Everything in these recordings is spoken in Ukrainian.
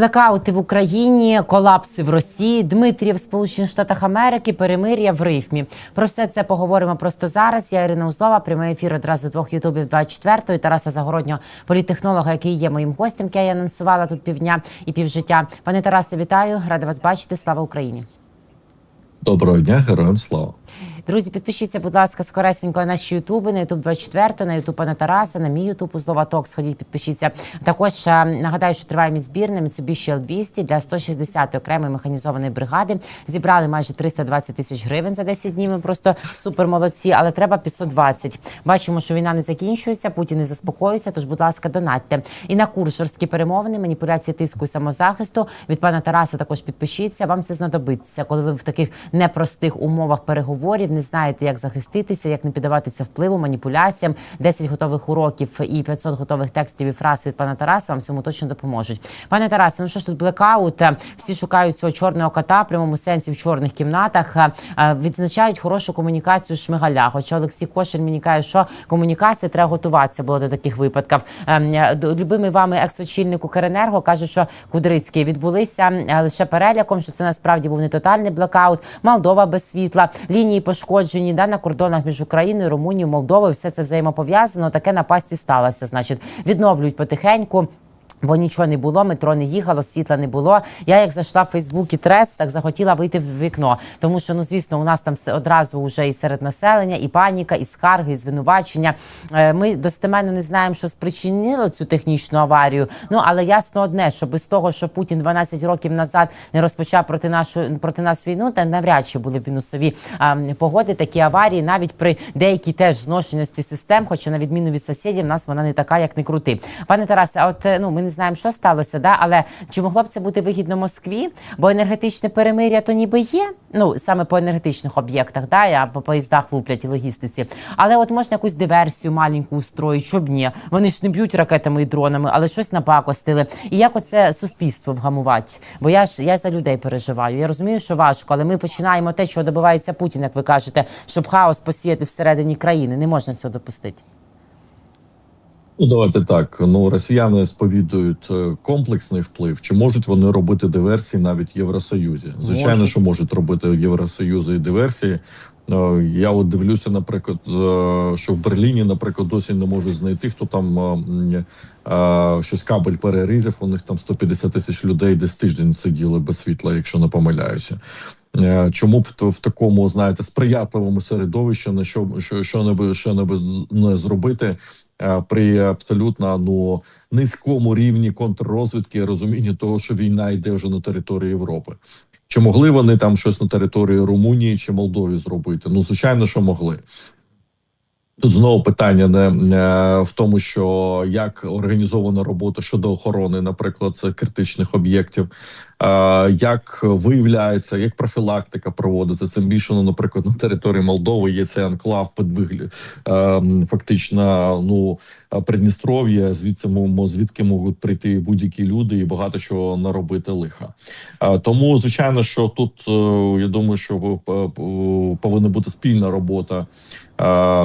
Блекаути в Україні, колапси в Росії, Дмитрів в Сполучених Штатах Америки, перемир'я в рифмі. Про все це поговоримо просто зараз. Я Ірина Узлова, прямий ефір одразу двох ютубів 24-ї. Тараса Загороднього, політтехнолога, який є моїм гостем, який я анонсувала тут півдня і півжиття. Пане Тарасе, вітаю! Рада вас бачити. Слава Україні! Доброго дня, героям слава. Друзі, підпишіться, будь ласка, скоресенько на наші ютуби, на ютуб 24, на ютуб пана Тараса, на мій ютуб Узлова Ток. Сходіть, підпишіться. Також е, нагадаю, що триває мій збір на Mitsubishi L200 для 160 окремої механізованої бригади. Зібрали майже 320 тисяч гривень за 10 днів. Ми просто супер молодці, але треба 520. Бачимо, що війна не закінчується, Путін не заспокоюється. Тож, будь ласка, донатьте. І на курс жорсткі перемовини, маніпуляції тиску і самозахисту від пана Тараса. Також підпишіться. Вам це знадобиться, коли ви в таких непростих умовах переговорів не знаєте, як захиститися, як не піддаватися впливу, маніпуляціям. 10 готових уроків і 500 готових текстів і фраз від пана Тараса вам цьому точно допоможуть. Пане Тарасе, ну що ж тут блекаут? Е, Всі шукають цього чорного кота в прямому сенсі в чорних кімнатах. Е, е, Відзначають хорошу комунікацію Шмигаля. Хоча Олексій Кошель мені каже, що комунікація треба готуватися було до таких випадків. Ем, Любимий вами екс-очільник Укренерго каже, що Кудрицький відбулися лише переляком, що це насправді був не тотальний блекаут. Молдова без світла, лінії пошкоджені да, на кордонах між Україною, Румунією, Молдовою. Все це взаємопов'язано. Таке напасті сталося. Значить, відновлюють потихеньку. Бо нічого не було, метро не їхало, світла не було. Я як зайшла в Фейсбук і Трец, так захотіла вийти в вікно. Тому що ну звісно, у нас там одразу вже і серед населення, і паніка, і скарги, і звинувачення. Е, Ми достеменно не знаємо, що спричинило цю технічну аварію. Ну але ясно одне, що без того, що Путін 12 років назад не розпочав проти нашу проти нас війну, та навряд чи були б мінусові погоди, такі аварії, навіть при деякій теж зношеності систем, хоча на відміну від сусідів, нас вона не така, як не крути. Пане Тарасе, а от е, ну ми не знаємо, що сталося, да але чи могло б це бути вигідно Москві? Бо енергетичне перемир'я то ніби є. Ну саме по енергетичних об'єктах, да, а по поїздах луплять і логістиці. Але от можна якусь диверсію маленьку устроїть, щоб ні. Вони ж не б'ють ракетами і дронами, але щось напакостили. І як оце суспільство вгамувати? Бо я ж я за людей переживаю. Я розумію, що важко, але ми починаємо те, чого добивається Путін, як ви кажете, щоб хаос посіяти всередині країни. Не можна цього допустити. Ну давайте так. Ну росіяни сповідують е, комплексний вплив. Чи можуть вони робити диверсії навіть в Євросоюзі? Звичайно, Можуть. що можуть робити Євросоюзи і диверсії. Е, Я от дивлюся, наприклад, е, що в Берліні, наприклад, досі не можуть знайти, хто там щось кабель перерізав. У них там 150 тисяч людей десь тиждень сиділи без світла, якщо не помиляюся. Чому б в такому, знаєте, сприятливому середовищі на що що, що не що не, не зробити при абсолютно ну низькому рівні контррозвідки розуміння того, що війна йде вже на території Європи? Чи могли вони там щось на території Румунії чи Молдові зробити? Ну звичайно, що могли. Тут знову питання не, в тому, що як організована робота щодо охорони, наприклад, критичних об'єктів, е, як виявляється, як профілактика проводиться. Цим більше, ну, наприклад, на території Молдови є цей анклав під вигляд, е, фактично, ну Придністров'я, звідси звідки можуть прийти будь-які люди і багато чого наробити лиха. Е, Тому, звичайно, що тут е, я думаю, що повинна бути спільна робота.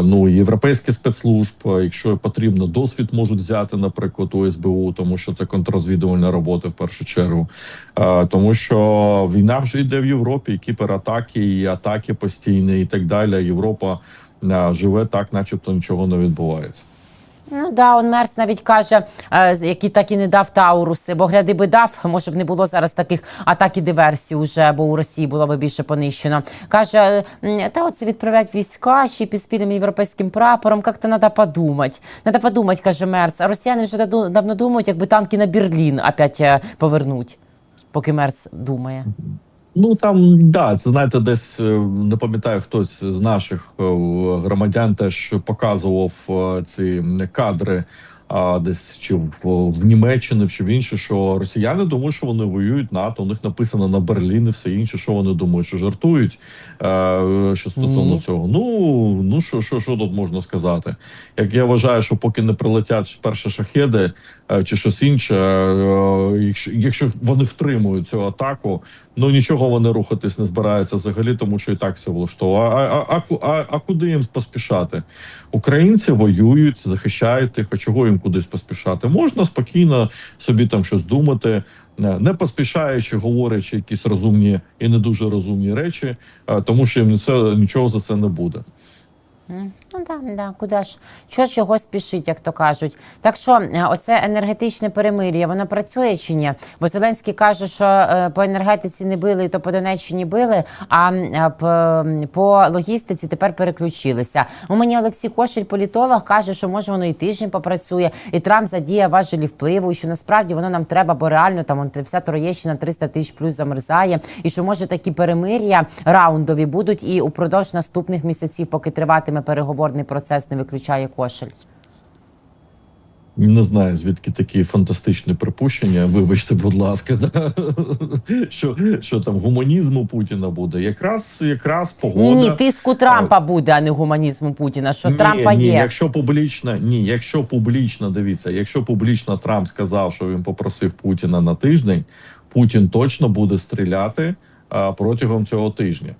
Ну, європейських спецслужб, якщо потрібно, досвід можуть взяти, наприклад, у СБУ, тому що це контррозвідувальна робота в першу чергу. Тому що війна вже йде в Європі, і кіператаки, і атаки постійні, і так далі. Європа живе так, начебто нічого не відбувається. Ну да, он Мерс навіть каже, е, який так і не дав Тауруси, бо гляди би дав, може б не було зараз таких атак і диверсій уже, бо у Росії було б більше понищено. Каже, та оце відправлять війська ще під спільним європейським прапором, як-то треба подумати. Треба подумати, каже Мерц. А росіяни вже давно думають, якби танки на Берлін опять е, повернуть, поки Мерц думає. Ну там да, це знаєте, десь е, не пам'ятаю, хтось з наших е, громадян теж показував е, ці кадри. А десь чи в, в Німеччині, чи в інше, що росіяни думають, що вони воюють НАТО. У них написано на Берлін і все інше. Що вони думають, що жартують? Е, що стосовно Ні. цього, ну ну що, що, що тут можна сказати? Як я вважаю, що поки не прилетять перші шахеди е, чи щось інше, е, якщо, якщо вони втримують цю атаку, ну нічого вони рухатись не збираються взагалі, тому що і так все влаштовує. А, а, а, а, а куди їм поспішати? Українці воюють, захищають їх, а чого їм кудись поспішати? Можна спокійно собі там щось думати. е, не поспішаючи, говорячи якісь розумні і не дуже розумні речі, е, тому що їм це нічого за це не буде. Ну да, да, куди ж? Чого ж його спішить, як то кажуть? Так що е, оце енергетичне перемир'я, воно працює чи ні? Бо Зеленський каже, що е, по енергетиці не били, то по Донеччині били, а е, по, логістиці тепер переключилися. У мені Олексій Кошель, політолог, каже, що може воно і тиждень попрацює, і Трамп задіє важелі впливу, і що насправді воно нам треба, бо реально там вся Троєщина 300 тисяч плюс замерзає, і що може такі перемир'я раундові будуть і упродовж наступних місяців, поки триватиме переговорний процес, не виключає кошель. Не знаю, звідки такі фантастичні припущення. Вибачте, будь ласка, да? що, що там гуманізму Путіна буде. Якраз якраз погода. Ні, ні, тиску Трампа буде, а не гуманізму Путіна. Що Ні, Трампа ні, є. Якщо публічно, ні, якщо публічно дивіться, якщо публічно Трамп сказав, що він попросив Путіна на тиждень, Путін точно буде стріляти а, протягом цього тижня.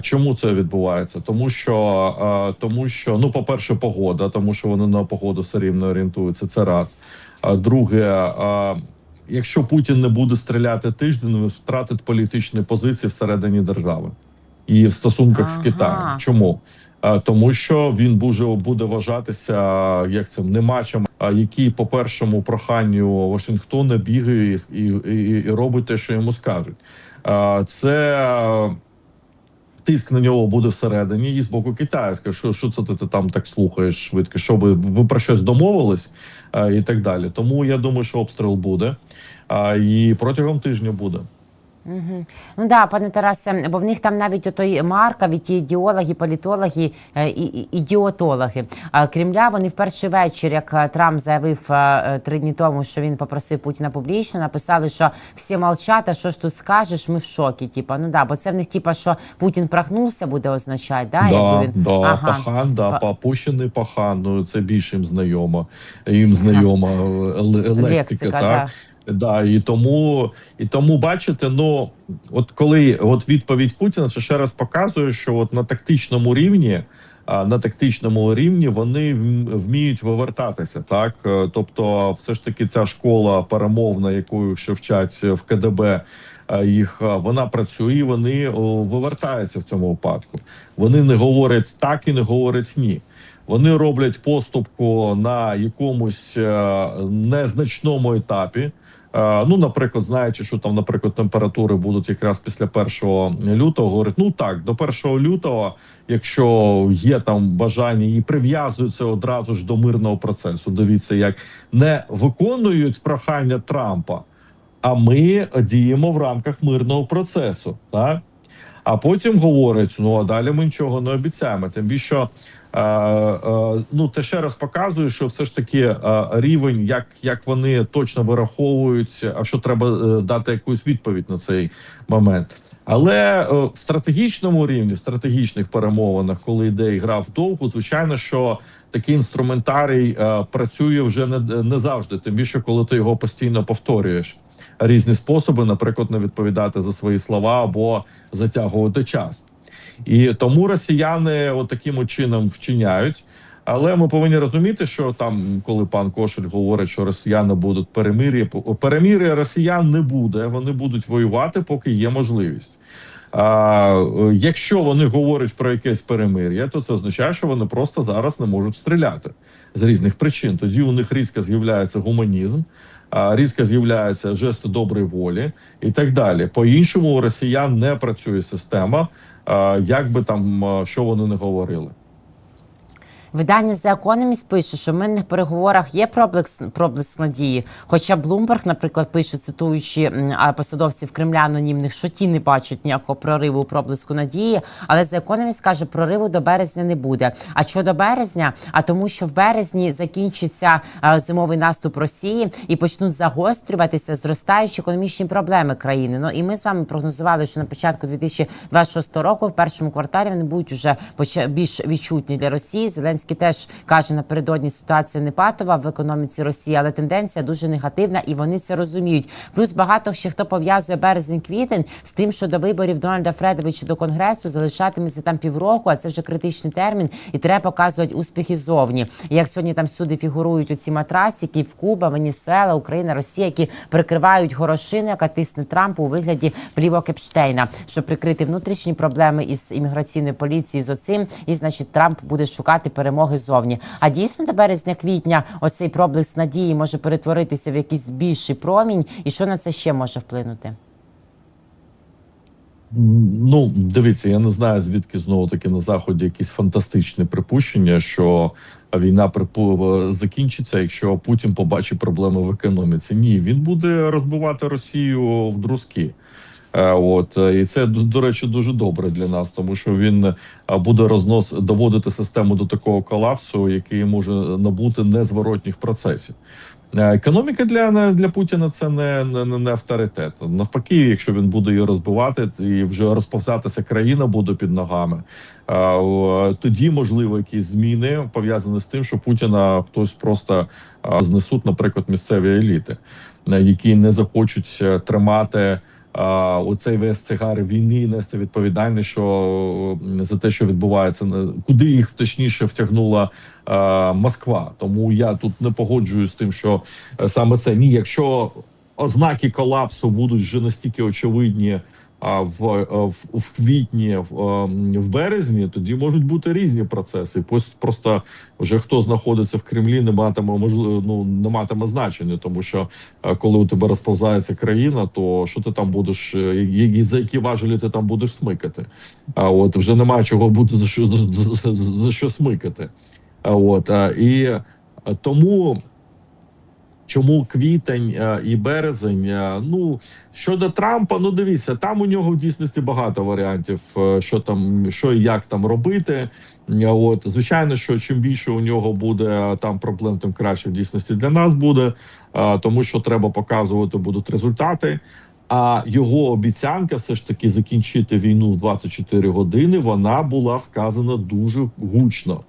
Чому це відбувається? Тому що тому що ну, по-перше, погода, тому що вони на погоду все рівно орієнтуються. Це раз. Друге, якщо Путін не буде стріляти тиждень, він втратить політичні позиції всередині держави і в стосунках з Китаєм. Чому? Тому що він буде, буде вважатися як це не матчем, а який по першому проханню Вашингтона бігає і, і, і, робить те, що йому скажуть. Це тиск на нього буде всередині, і з боку Китаю скаже, що, що це ти, ти там так слухаєш швидко, що ви, ви про щось домовились а, і так далі. Тому я думаю, що обстріл буде. А, і протягом тижня буде. Угу. Ну да, пане Тарасе, бо в них там навіть отой Марков, і ті ідеологи, політологи е, і, ідіотологи. А Кремля вони в перший вечір, як е, Трамп заявив е, три дні тому, що він попросив Путіна публічно, написали, що всі молчать, а що ж тут скажеш, ми в шокі. Типа, ну да, бо це в них, типа, що Путін прахнувся, буде означати, да, Да, якби він да, Ага. пахан, да, Па- попущений пахан, ну це більше їм знайомо. Їм знайома лексика, Лексика, так? Да, і тому, і тому бачите, ну от коли от відповідь Путіна, це ще раз показує, що от на тактичному рівні, на тактичному рівні вони вм- вміють вивертатися, так Е, тобто, все ж таки, ця школа перемовна, якою ще вчать в КДБ. е, Їх е, вона працює, вони вивертаються в цьому випадку. Вони не говорять так і не говорять ні. Вони роблять поступку на якомусь незначному етапі. Е, Ну, наприклад, знаючи, що там, наприклад, температури будуть якраз після 1 лютого, говорить, ну так, до 1 лютого, якщо є там бажання і прив'язуються одразу ж до мирного процесу. Дивіться, як не виконують прохання Трампа, а ми діємо в рамках мирного процесу. Так? А потім говорять: ну а далі ми нічого не обіцяємо. Тим більше, е, е, ну те ще раз показує, що все ж таки е, рівень, як, як вони точно вираховують, а що треба е, дати якусь відповідь на цей момент. Але е, в стратегічному рівні, в стратегічних перемовинах, коли йде і гра в довгу, звичайно, що такий інструментарій е, працює вже не, не завжди, тим більше, коли ти його постійно повторюєш. Різні способи, наприклад, не відповідати за свої слова або затягувати час. І тому росіяни от чином вчиняють. Але ми повинні розуміти, що там, коли пан Кошель говорить, що росіяни будуть перемир'я, перемир'я росіян не буде. Вони будуть воювати, поки є можливість. А якщо вони говорять про якесь перемир'я, то це означає, що вони просто зараз не можуть стріляти з різних причин. Тоді у них різко з'являється гуманізм, різко з'являються жести доброї волі і так далі. По іншому у росіян не працює система, як би там що вони не говорили. Видання The Economist пише, що в мирних переговорах є проблеск, проблеск надії. Хоча Блумберг, наприклад, пише, цитуючи посадовців Кремля анонімних, що ті не бачать ніякого прориву проблиску надії. Але The Economist каже, прориву до березня не буде. А що до березня? А тому, що в березні закінчиться зимовий наступ Росії і почнуть загострюватися зростаючі економічні проблеми країни. Ну і ми з вами прогнозували, що на початку 2026 року, в першому кварталі, вони будуть поча- більш відчутні для Росії. Зеленський Зеленський теж каже напередодні ситуація не патова в економіці Росії, але тенденція дуже негативна, і вони це розуміють. Плюс багато ще хто пов'язує березень-квітень з тим, що до виборів Дональда Фредовича до конгресу залишатиметься там півроку, а це вже критичний термін, і треба показувати успіхи зовні. Як сьогодні там всюди фігурують оці матрасики в Куба, Венесуела, Україна, Росія, які прикривають горошину, яка тисне Трампу у вигляді плівок Епштейна, щоб прикрити внутрішні проблеми із імміграційною поліцією з оцим. І значить, Трамп буде шукати перемоги зовні. А дійсно до березня-квітня оцей проблиск надії може перетворитися в якийсь більший промінь, і що на це ще може вплинути? Ну, дивіться, я не знаю, звідки знову таки на заході якісь фантастичні припущення, що війна закінчиться, якщо Путін побачить проблеми в економіці. Ні, він буде розбивати Росію в друзки. Е, От і це до- речі дуже добре для нас, тому що він е, буде рознос доводити систему до такого колапсу, який може набути незворотніх процесів. Е, Економіка для для Путіна це не, не, не авторитет. Навпаки, якщо він буде її розбивати, і вже розповзатися країна буде під ногами. Тоді можливо якісь зміни пов'язані з тим, що Путіна хтось просто знесуть, наприклад, місцеві еліти, які не захочуть тримати. Оцей весь цигар війни нести відповідальність, що за те, що відбувається, куди їх точніше втягнула Москва. Тому я тут не погоджуюсь з тим, що е, саме це ні, якщо ознаки колапсу будуть вже настільки очевидні. А в, в, в квітні, в, в березні, тоді можуть бути різні процеси. Просто вже хто знаходиться в Кремлі, не матиме можливо, ну не матиме значення, тому що коли у тебе розповзається країна, то що ти там будеш, е, і- за які важелі ти там будеш смикати? А от вже немає чого буде за що за, за, за що смикати. А от і тому. Чому квітень е, і березень? Е, Ну щодо Трампа, ну дивіться, там у нього в дійсності багато варіантів, е, що там, що і як там робити. От звичайно, що чим більше у нього буде там проблем, тим краще в дійсності для нас буде, тому що треба показувати будуть результати. А його обіцянка, все ж таки, закінчити війну в 24 години, вона була сказана дуже гучно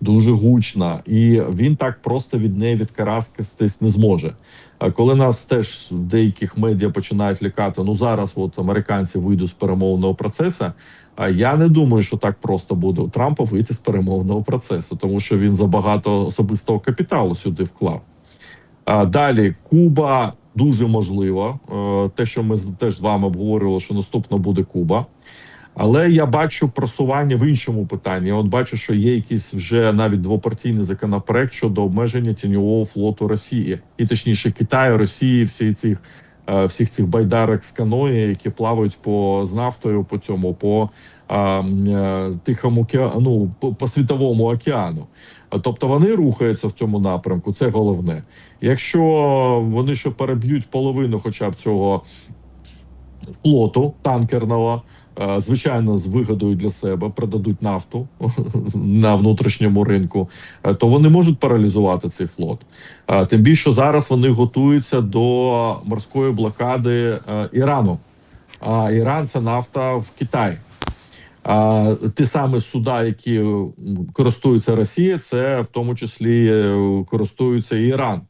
дуже гучна, і він так просто від неї відкараскатись не зможе. Коли нас теж в деяких медіа починають лякати, ну зараз от американці вийдуть з перемовного процесу. А я не думаю, що так просто буде у Трампа вийти з перемовного процесу, тому що він забагато особистого капіталу сюди вклав. Далі Куба дуже можливо. Е, Те, що ми теж з вами обговорювали, що наступно буде Куба. Але я бачу просування в іншому питанні. Я от бачу, що є якийсь вже навіть двопартійний законопроект щодо обмеження тіньового флоту Росії, і точніше Китаю, Росії, всі цих е, всіх цих байдарок з каної, які плавають по з нафтою по цьому, по м, е, тихому океану, ну, по, по світовому океану. Тобто вони рухаються в цьому напрямку. Це головне. Якщо вони ще переб'ють половину, хоча б цього флоту танкерного. Звичайно, з вигодою для себе продадуть нафту на внутрішньому ринку, е, то вони можуть паралізувати цей флот. Тим більше зараз вони готуються до морської блокади е, Ірану. А Іран це нафта в Китай. А ті самі суда, які користуються Росія, це в тому числі е, користується і Іран,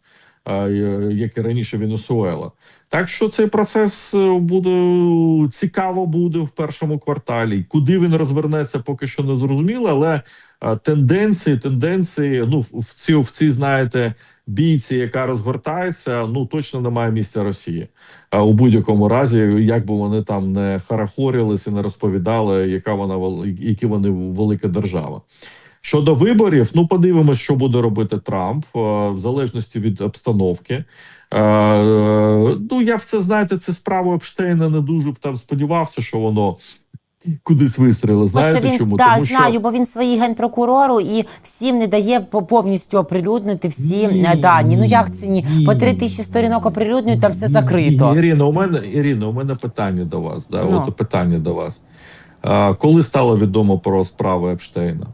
як і раніше Венесуела. Так що цей процес е, буде цікаво буде в першому кварталі. Куди він розвернеться, поки що не зрозуміло, але е, тенденції, тенденції, ну в цій, в цій знаєте, бійці, яка розгортається, ну точно немає місця Росії. У будь-якому разі, як би вони там не харахорилися, не розповідали, яка вона які вони велика держава. Щодо виборів, ну подивимось, що буде робити Трамп е, в залежності від обстановки. Е, Ну я б це знаєте, це справу Епштейна не дуже б там сподівався, що воно кудись вистрілило. Знаєте він, чому? Да, Тому знаю, бо він свої генпрокурору і всім не дає по- повністю оприлюднити всі Ні, е, дані. Ну як це ні? ні. По три тисячі сторінок оприлюднюють, там все Ні, закрито. ні, Ірина, у мене Ірина, у мене питання до вас. Да, Ну. от питання до вас. А, коли стало відомо про справу Епштейна?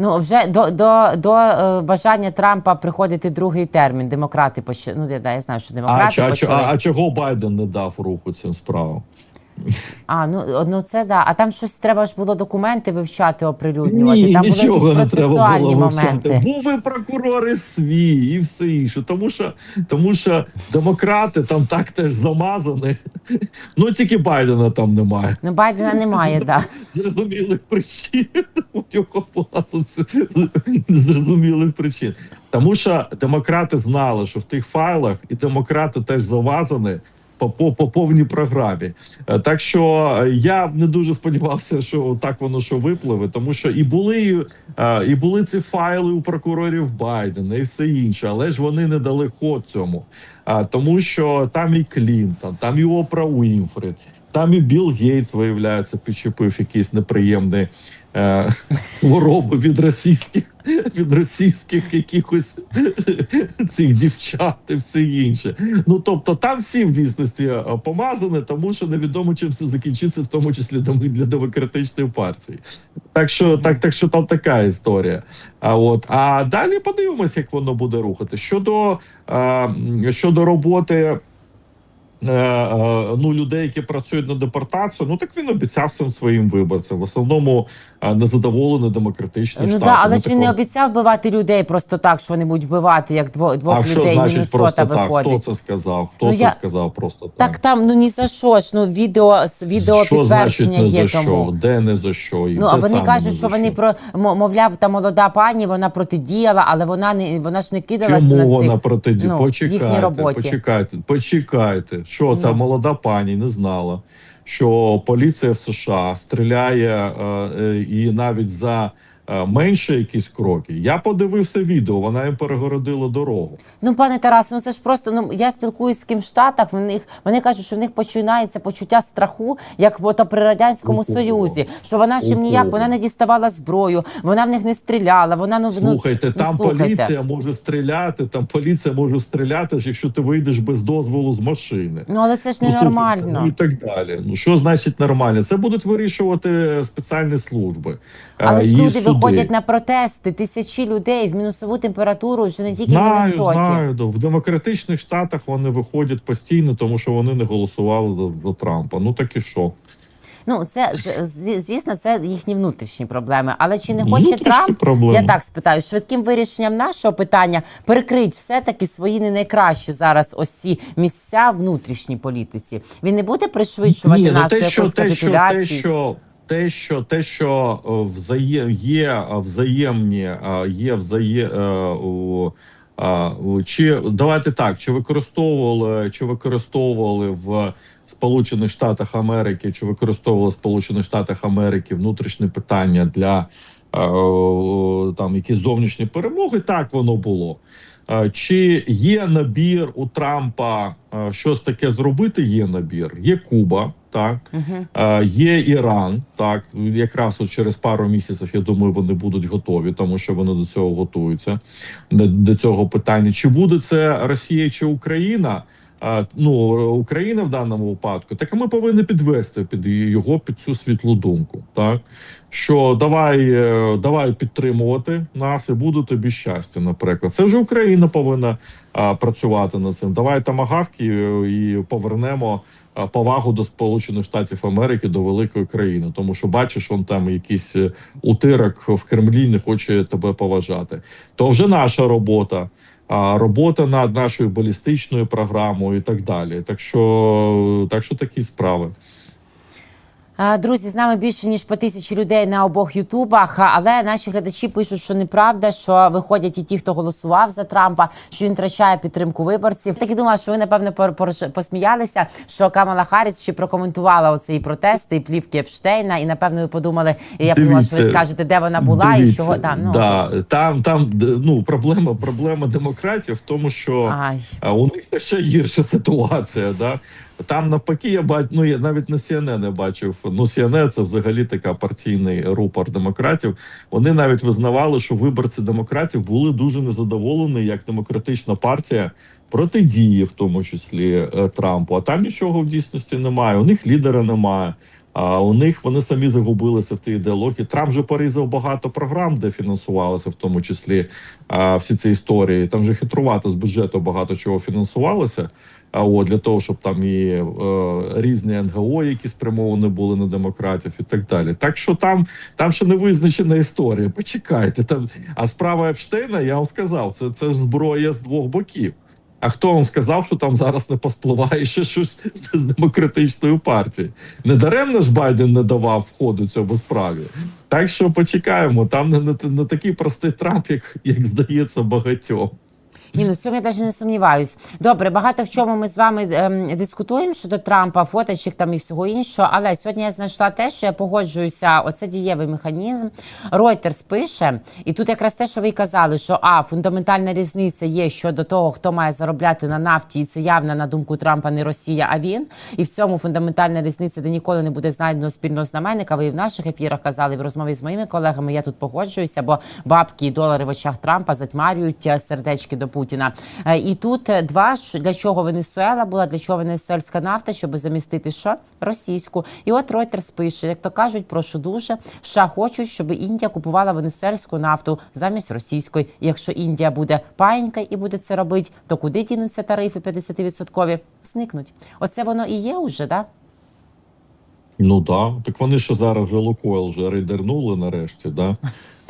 Ну вже до, до, до е, бажання Трампа приходити другий термін. Демократи почали. Ну я, я знаю, що демократи а, почали. А, а, а чого Байден не дав руху цим справам? А, ну, ну це да. А там щось треба ж було документи вивчати, оприлюднювати. Ні, там були нічого якісь не треба було вивчати. моменти. Був і прокурори свій, і все інше. Тому що, тому що демократи там так теж замазані. Ну тільки Байдена там немає. Ну, Байдена немає, да. Зрозумілих причин. У нього багато все незрозумілих причин. Тому що демократи знали, що в тих файлах і демократи теж завазані. По, по, по повній програмі, Е, так що е, я не дуже сподівався, що так воно що випливе, тому що і були е, і були ці файли у прокурорів Байдена і все інше, але ж вони не дали ход цьому. Тому, що там і Клінтон, там і Опра Уінфред, там і Білл Гейтс, виявляється, підчепив якісь неприємні е, від російських від російських якихось цих дівчат і все інше. Ну тобто, там всі в дійсності е, помазані, тому що невідомо чим це закінчиться, в тому числі для демократичної партії. Так що так, так що там така історія. А от а далі подивимось, як воно буде рухати. Щодо, е, щодо роботи. Е, е, Ну, людей, які працюють на депортацію, ну так він обіцяв цим своїм виборцям. В основному е, незадоволені демократичні Ну штати. да, але ж він не обіцяв вбивати людей просто так, що вони будуть вбивати, як дво, а двох що людей значить Міннесота просто так? виходить. Хто це сказав? Хто Ну, це я- сказав просто так? Так там ну ні за що ж. Ну відео відео що значить не є за тому. що? Де не за що? І Ну а вони кажуть, що вони про мовляв, та молода пані вона протидіяла, але вона не вона ж не кидалася Чому на вона цих. протиді? ну, почекайте, їхній роботі. почекайте, почекайте. Що ця молода пані не знала, що поліція в США стріляє е, е, і навіть за менше якісь кроки. Я подивився відео, вона їм перегородила дорогу. Ну, пане Тарас, ну це ж просто ну я спілкуюсь з ким в Штатах. В них вони кажуть, що в них починається почуття страху, як ото при радянському У кого? союзі. Що вона ж їм ніяк вона не діставала зброю, вона в них не стріляла. Вона ну ну, Слухайте, ну, там слухайте. поліція може стріляти. Там поліція може стріляти, ж, якщо ти вийдеш без дозволу з машини. Ну але це ж Ну, не слухайте, нормально. Ну і так далі. Ну що значить нормально? Це будуть вирішувати спеціальні служби. Але е, ж люди. Виходять на протести, тисячі людей в мінусову температуру, вже не тільки в Знаю, Міннесоті. знаю. В демократичних штатах вони виходять постійно, тому що вони не голосували до, до Трампа. Ну так і що? Ну це звісно, це їхні внутрішні проблеми. Але чи не хоче Внутрішні Трамп? проблеми. Я так спитаю, швидким вирішенням нашого питання перекрить все таки свої не найкращі зараз ось ці місця внутрішній політиці. Він не буде пришвидшувати Ні, ну нас те, до що, якоїсь те, що, те, що, те, що, те, що е, взаєм, є е, взаємні, е, є взає, чи давайте так, чи використовували, чи використовували в Сполучених Штатах Америки, чи використовували в Сполучених Штатах Америки внутрішні питання для там якісь зовнішні перемоги? Так воно було. Е, Чи є набір у Трампа е, щось таке зробити? Є набір. Є Куба, так. Е, є Іран, так якраз от через пару місяців. Я думаю, вони будуть готові, тому що вони до цього готуються. До цього питання: чи буде це Росія чи Україна? Ну Україна в даному випадку, так ми повинні підвести під його під цю світлу думку. Так що давай, е, давай підтримувати нас і буде тобі щастя. Наприклад, це вже Україна повинна а, працювати над цим. Давай тамагавки е, і повернемо повагу до Сполучених Штатів Америки до великої країни, тому що бачиш, он там якийсь е, утирок в Кремлі не хоче тебе поважати. То вже наша робота. Робота над нашою балістичною програмою і так далі. Так що, так що такі справи. Друзі, з нами більше ніж по тисячі людей на обох ютубах. Але наші глядачі пишуть, що неправда, що виходять і ті, хто голосував за Трампа, що він втрачає підтримку виборців. Так і думала, що ви напевно посміялися, що Камала Харріс ще прокоментувала оцей протест і плівки Епштейна. І напевно ви подумали, і я подумала, що ви скажете, де вона була і чого там. Ну да, там, там ну, проблема, проблема демократів в тому, що ай. у них ще гірша ситуація. Да? Там навпаки, я бачу, ну я навіть на CNN не бачив. Ну, CNN це взагалі така партійний рупор демократів. Вони навіть визнавали, що виборці демократів були дуже незадоволені, як демократична партія протидіє, в тому числі е, Трампу. А там нічого в дійсності немає. У них лідера немає. А у них вони самі загубилися в тій ідеології. Трамп же порізав багато програм, де фінансувалося, в тому числі а, всі ці історії. Там же хитрувато з бюджету багато чого фінансувалося. А от для того, щоб там і е, різні НГО, які спрямовані були на демократів, і так далі. Так що там, там ще не визначена історія. Почекайте там. А справа Епштейна, я вам сказав, це, це ж зброя з двох боків. А хто вам сказав, що там зараз не поспливає ще щось з, демократичною партії? Недаремно ж Байден не давав входу цьому справі. Так що почекаємо. Там не, не, не такий простий Трамп, як, як здається, багатьом. Ні, ну в цьому я навіть не сумніваюсь. Добре, багато в чому ми з вами ем, дискутуємо щодо Трампа, фоточок там і всього іншого. Але сьогодні я знайшла те, що я погоджуюся. Оце дієвий механізм. Reuters пише, і тут якраз те, що ви казали, що а фундаментальна різниця є щодо того, хто має заробляти на нафті, і це явно на думку Трампа не Росія, а він. І в цьому фундаментальна різниця, де ніколи не буде знайдено спільного знаменника. Ви і в наших ефірах казали в розмові з моїми колегами. Я тут погоджуюся, бо бабки і долари в очах Трампа затьмарюють е, сердечки до Путіна. Е, І тут е, два для чого Венесуела була, для чого венесуельська нафта, щоб замістити що російську. І от Reuters пише, як то кажуть, прошу дуже. США хочуть, щоб Індія купувала венесуельську нафту замість російської. Якщо Індія буде паєнька і буде це робити, то куди дінуться тарифи 50%? Зникнуть. Оце воно і є уже, да? Ну да, так вони що зараз вже Лукойл вже рейдернули нарешті, да.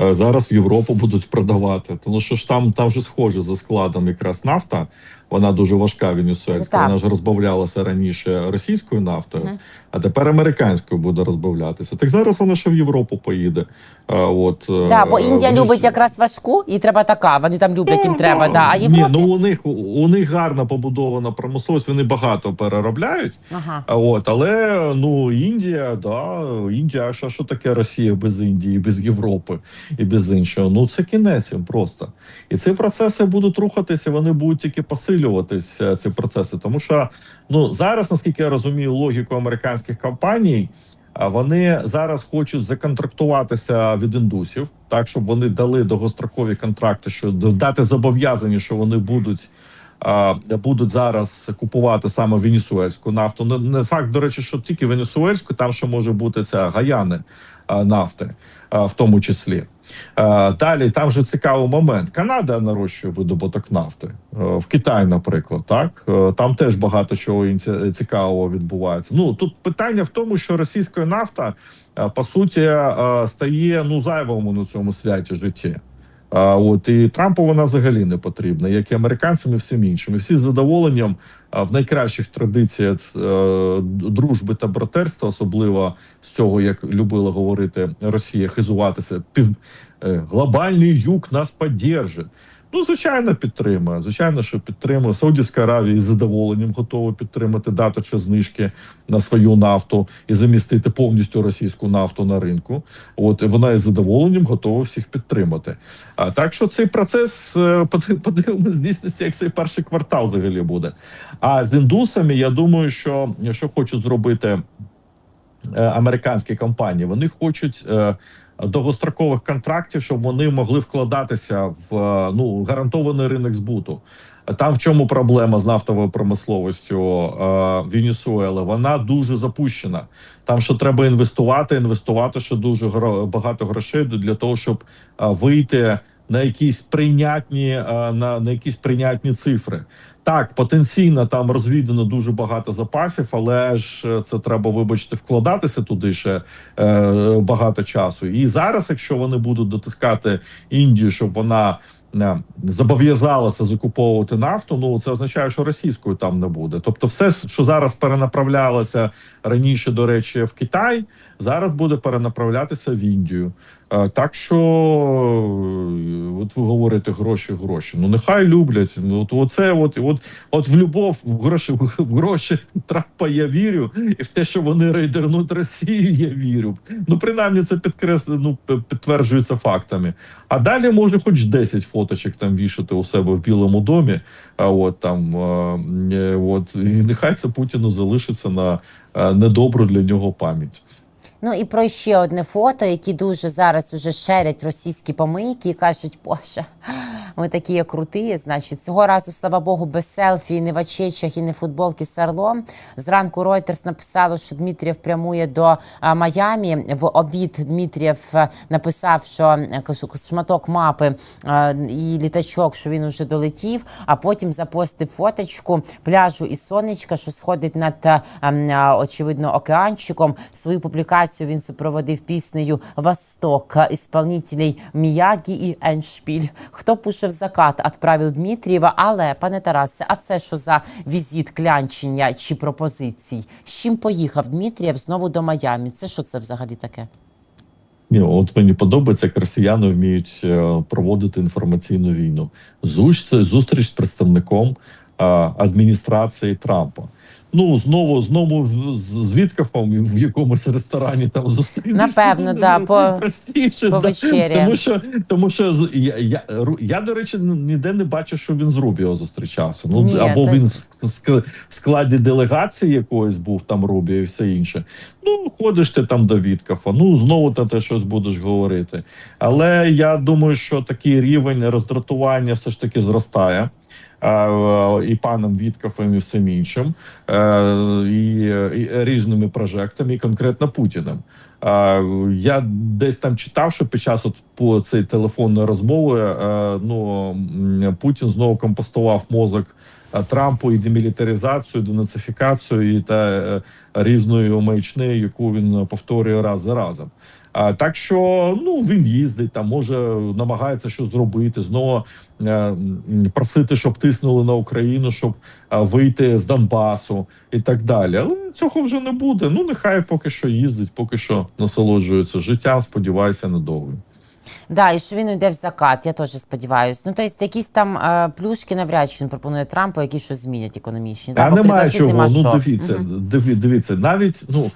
Е, Зараз Європу будуть продавати. Тому що ж там, там же схоже за складом якраз нафта. Вона дуже важка венесуельська. Вона ж розбавлялася раніше російською нафтою, а тепер американською буде розбавлятися. Так зараз вона ще в Європу поїде. Е, От е, Да, бо Індія вони любить якраз важку, і треба така. Вони там люблять, їм Ну, треба. ну, Да. А Ні, ну у них у них гарно побудована промисловість, вони багато переробляють. Ага. А От, але ну Індія, да, Індія, а що, що таке Росія без Індії, без Європи і без іншого? Ну це кінець їм просто. І ці процеси будуть рухатися, вони будуть тільки посилюватися, ці процеси. Тому що ну зараз, наскільки я розумію, логіку американських компаній. А вони зараз хочуть законтрактуватися від індусів, так щоб вони дали довгострокові контракти, що дати зобов'язані, що вони будуть. а, Будуть зараз купувати саме венесуельську нафту. Не, не факт, до речі, що тільки венесуельську, там ще може бути ця гаяни нафти, в тому числі. А, Далі там же цікавий момент. Канада нарощує видобуток нафти Е, в Китаї, наприклад. Так Е, там теж багато чого цікавого відбувається. Ну тут питання в тому, що російська нафта е, по суті е, стає ну зайвому на цьому святі житті. А от і Трампу вона взагалі не потрібна, як і американцям, і всім іншим. І всі з задоволенням в найкращих традиціях е, дружби та братерства, особливо з цього, як любила говорити Росія, хизуватися пів е, глобальний юг нас підтримує. Ну, звичайно, підтримує. Звичайно, що підтримує. Саудівська Аравія із задоволенням готова підтримати дати ще знижки на свою нафту і замістити повністю російську нафту на ринку. От вона із задоволенням готова всіх підтримати. А так що цей процес е, поди- дійсності, як цей перший квартал взагалі буде. А з індусами я думаю, що що хочуть зробити е, американські компанії, вони хочуть. Довгострокових контрактів, щоб вони могли вкладатися в е, ну гарантований ринок збуту. Там в чому проблема з нафтовою промисловістю е, Венесуели? Вона дуже запущена. Там що треба інвестувати, інвестувати ще дуже багато грошей для того, щоб е, вийти на якісь прийнятні е, на, на якісь прийнятні цифри. Так, потенційно там розвідано дуже багато запасів, але ж е, це треба, вибачте, вкладатися туди ще е, багато часу. І зараз, якщо вони будуть дотискати Індію, щоб вона е, зобов'язалася закуповувати нафту, ну це означає, що російської там не буде. Тобто, все, що зараз перенаправлялося раніше, до речі, в Китай, зараз буде перенаправлятися в Індію. Так що, е, от ви говорите гроші, гроші. Ну нехай люблять. Ну от оце, от, от, от в любов, в гроші, в гроші Трампа я вірю, і в те, що вони рейдернуть Росію, я вірю. Ну принаймні це підкреслено, ну, підтверджується фактами. А далі може хоч 10 фоточок там вішати у себе в Білому домі. А от там е, от і нехай це Путіну залишиться на е, недобру для нього пам'ять. Ну і про ще одне фото, які дуже зараз уже шерять російські помийки і кажуть, боже, ми такі є круті. Значить, цього разу, слава Богу, без селфі, не в очечах, і не футболки з орлом. Зранку Reuters написало, що Дмитрієв прямує до Майамі. В обід Дмитрієв е, написав, що е, шматок мапи е, і літачок, що він уже долетів. А потім запостив фоточку пляжу і сонечка, що сходить над очевидно океанчиком. Свою публікацію він супроводив піснею Восток ісполнителей Міягі і Еншпіль. Хто пише в закат, відправив Дмитрієва. Але пане Тарасе, а це що за візит клянчення чи пропозицій? З чим поїхав Дмитрієв знову до Майамі? Це що це взагалі таке? Ні, от мені подобається, як росіяни вміють е, проводити інформаційну війну. Зуч- зустріч з представником е, адміністрації Трампа. Ну знову знову з- Віткафом в якомусь ресторані там зустрінешся. Напевно, да, по- простіше, по да. вечері. Тому що тому що з- я, я, Ру- я, до речі, н- ніде не бачив, що він з Рубіо зустрічався. Ну Ні, або та- він в ск- в складі делегації якоїсь був там Рубіо і все інше. Ну, ходиш ти там до Віткафа, ну знову ти те щось будеш говорити. Але я думаю, що такий рівень роздратування все ж таки зростає. І паном Віткафом, і всім іншим, е, і, різними прожектами, і конкретно Путіним. Я десь там читав, що під час от по цієї телефонної розмови е, ну Путін знову компостував мозок е, Трампу і демілітаризацію, денацифікацію і та різною маячнею, яку він повторює раз за разом. Так що ну він їздить там, може намагається щось зробити, знову е, просити, щоб тиснули на Україну, щоб е, вийти з Донбасу і так далі. Але цього вже не буде. Ну нехай поки що їздить, поки що насолоджується життям. Сподіваюся, недовго. Да, і що він йде в закат, я теж сподіваюся. Ну, тобто, якісь там е, плюшки навряд чи він пропонує Трампу, які щось змінять економічні. А бо немає чого. нема ну що. дивіться, диві, дивіться, навіть ну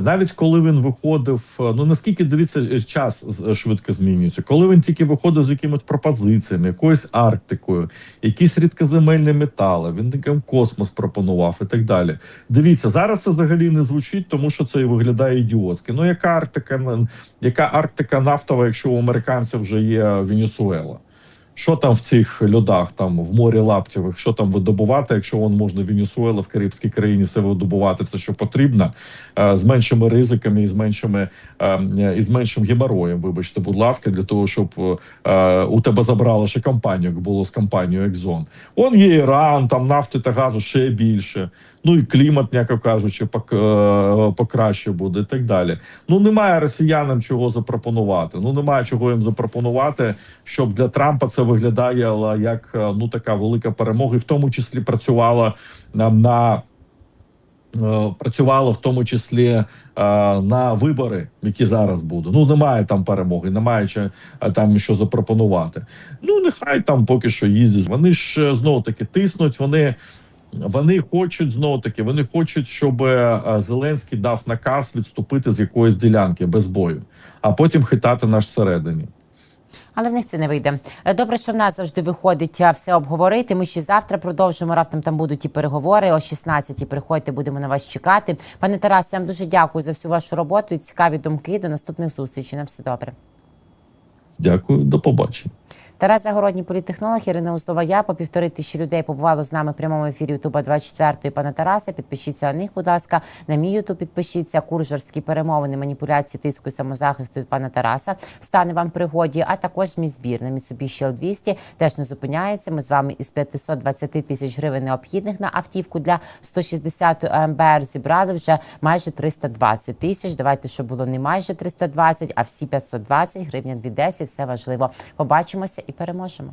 навіть коли він виходив, ну наскільки дивіться, час швидко змінюється. Коли він тільки виходив з якимись пропозиціями, якоюсь арктикою, якісь рідкоземельні метали, він таким космос пропонував і так далі. Дивіться, зараз це взагалі не звучить, тому що це і виглядає ідіотськи. Ну яка Арктика, яка Арктика нафтова, якщо у американців вже є Венесуела? Що там в цих льодах, там в морі лаптєвих, що там видобувати, якщо вон можна Венесуела в Карибській країні все видобувати, все, що потрібно, е, з меншими ризиками і з меншими е, і з меншим геморроєм, вибачте, будь ласка, для того, щоб е, у тебе забрали ще компанію, як було з компанією Exxon. Он є Іран, там нафти та газу ще більше. Ну і клімат, м'яко кажучи, е, покраще буде і так далі. Ну немає росіянам чого запропонувати. Ну немає чого їм запропонувати, щоб для Трампа це виглядало як е, ну така велика перемога, і в тому числі працювала на. на е, в тому числі е, на вибори, які зараз будуть. Ну немає там перемоги, немає чи е, там що запропонувати. Ну нехай там поки що їздять. Вони ж знову таки тиснуть. Вони вони хочуть знову таки, вони хочуть, щоб е, Зеленський дав наказ відступити з якоїсь ділянки без бою, а потім хитати наш всередині. Але в них це не вийде. Е, Добре, що в нас завжди виходить все обговорити. Ми ще завтра продовжимо. Раптом там будуть і переговори о 16-й. Приходьте, будемо на вас чекати. Пане Тарасе, я вам дуже дякую за всю вашу роботу і цікаві думки. До наступних зустрічей. На все добре. Дякую, до побачення. Тарас Загородній політтехнолог, Ірина Узлова, я по півтори тисячі людей побувало з нами в прямому ефірі Ютуба 24 пана Тараса. Підпишіться на них, будь ласка. На мій Ютуб підпишіться. Курс жорсткі перемовини, маніпуляції, тиску і самозахисту від пана Тараса стане вам пригоді. А також мій збір на Mitsubishi L200 теж не зупиняється. Ми з вами із 520 тисяч гривень необхідних на автівку для 160 МБР зібрали вже майже 320 тисяч. Давайте, щоб було не майже 320, а всі 520 гривень від 10. Все важливо. Побачимося і переможемо.